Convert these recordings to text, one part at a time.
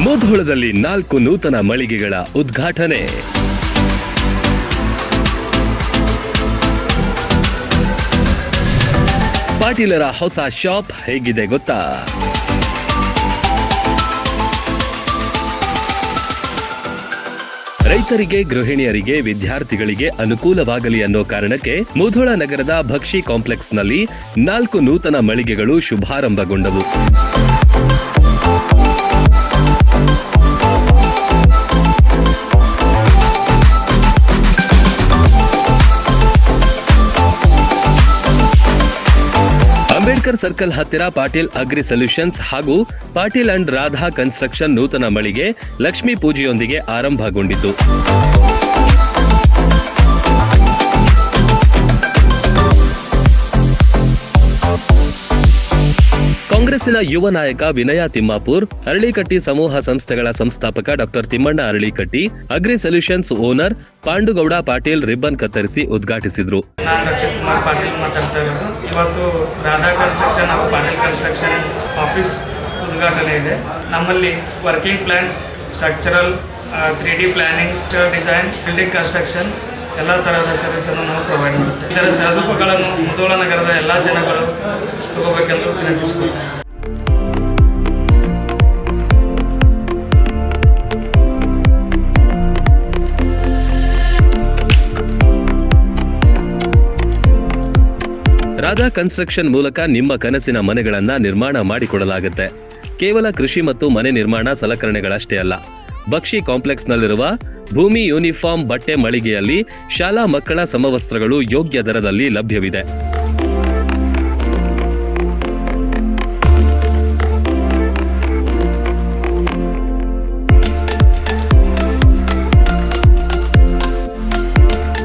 ಮುಧೋಳದಲ್ಲಿ ನಾಲ್ಕು ನೂತನ ಮಳಿಗೆಗಳ ಉದ್ಘಾಟನೆ. ಪಾಟೀಲರ ಹೊಸ ಶಾಪ್ ಹೇಗಿದೆ ಗೊತ್ತಾ? ರೈತರಿಗೆ, ಗೃಹಿಣಿಯರಿಗೆ, ವಿದ್ಯಾರ್ಥಿಗಳಿಗೆ ಅನುಕೂಲವಾಗಲಿ ಅನ್ನೋ ಕಾರಣಕ್ಕೆ ಮುಧೋಳ ನಗರದ ಭಕ್ಷಿ ಕಾಂಪ್ಲೆಕ್ಸ್ನಲ್ಲಿ ನಾಲ್ಕು ನೂತನ ಮಳಿಗೆಗಳು ಶುಭಾರಂಭಗೊಂಡವು. ಅಂಬೇಡ್ಕರ್ ಸರ್ಕಲ್ ಹತ್ತಿರ ಪಾಟೀಲ್ ಅಗ್ರಿ ಸೊಲ್ಯೂಷನ್ಸ್ ಹಾಗೂ ಪಾಟೀಲ್ ಅಂಡ್ ರಾಧಾ ಕನ್ಸ್ಟ್ರಕ್ಷನ್ ನೂತನ ಮಳಿಗೆ ಲಕ್ಷ್ಮೀ ಪೂಜೆಯೊಂದಿಗೆ ಆರಂಭಗೊಂಡಿದ್ದು. ಕಾಂಗ್ರೆಸ್ಸಿನ ಯುವ ನಾಯಕ ವಿನಯ ತಿಮ್ಮಾಪುರ್, ಅರಳಿಕಟ್ಟಿ ಸಮೂಹ ಸಂಸ್ಥೆಗಳ ಸಂಸ್ಥಾಪಕ doctor Timmanna Aralikatti, agri solutions owner Pandugouda Patil ribbon ಕತ್ತರಿಸಿ ಉದ್ಘಾಟಿಸಿದ್ರು. ಇವತ್ತು Radha construction Patil construction office ಉದ್ಘಾಟನೆ ಇದೆ. ನಮ್ಮಲ್ಲಿ working plans structural three D planning design, building construction ಎಲ್ಲ ಸರ್ವಿಸ್ ಅನ್ನು ನಾವು ಪ್ರೊವೈಡ್ ಮಾಡುತ್ತೆ ಇದರ ಸದುಪಗಳನ್ನು ಮುಧೋಳ ನಗರದ ಎಲ್ಲ ಜನಗಳು ತಗೋಬೇಕೆಂದು ವಿನಂತಿಸಿಕೊಳ್ತೇವೆ ರಾಧಾ ಕನ್ಸ್ಟ್ರಕ್ಷನ್ ಮೂಲಕ ನಿಮ್ಮ ಕನಸಿನ ಮನೆಗಳನ್ನ ನಿರ್ಮಾಣ ಮಾಡಿಕೊಡಲಾಗುತ್ತೆ. ಕೇವಲ ಕೃಷಿ ಮತ್ತು ಮನೆ ನಿರ್ಮಾಣ ಸಲಕರಣೆಗಳಷ್ಟೇ ಅಲ್ಲ. ಬಕ್ಷಿ ಕಾಂಪ್ಲೆಕ್ಸ್ನಲ್ಲಿರುವ ಭೂಮಿ ಯೂನಿಫಾರ್ಮ್ ಬಟ್ಟೆ ಮಳಿಗೆಯಲ್ಲಿ ಶಾಲಾ ಮಕ್ಕಳ ಸಮವಸ್ತ್ರಗಳು ಯೋಗ್ಯ ದರದಲ್ಲಿ ಲಭ್ಯವಿದೆ.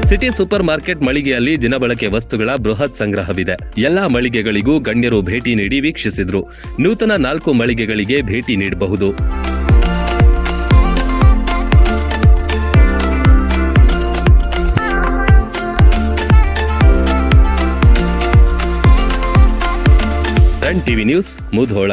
ಸಿಟಿ ಸೂಪರ್ ಮಾರ್ಕೆಟ್ ಮಳಿಗೆಯಲ್ಲಿ ದಿನಬಳಕೆ ವಸ್ತುಗಳ ಬೃಹತ್ ಸಂಗ್ರಹವಿದೆ. ಎಲ್ಲಾ ಮಳಿಗೆಗಳಿಗೂ ಗಣ್ಯರು ಭೇಟಿ ನೀಡಿ ವೀಕ್ಷಿಸಿದ್ರು. ನೂತನ ನಾಲ್ಕು ಮಳಿಗೆಗಳಿಗೆ ಭೇಟಿ ನೀಡಬಹುದು. Run TV news Mudhol.